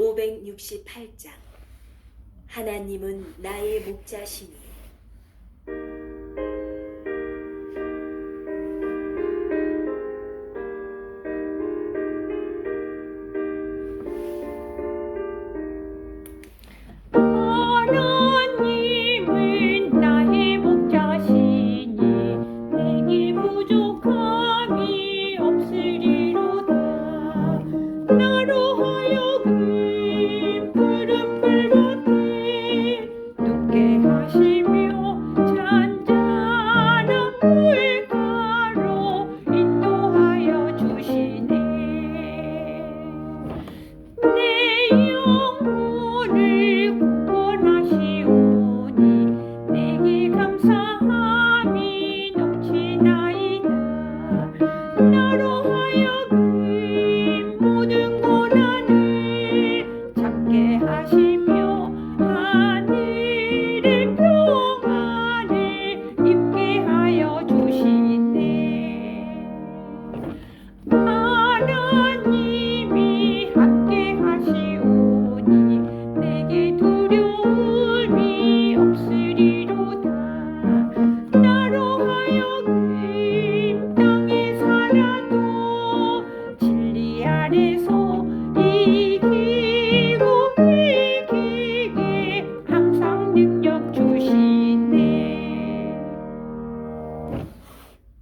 568장. 하나님은 나의 목자시니 Amen.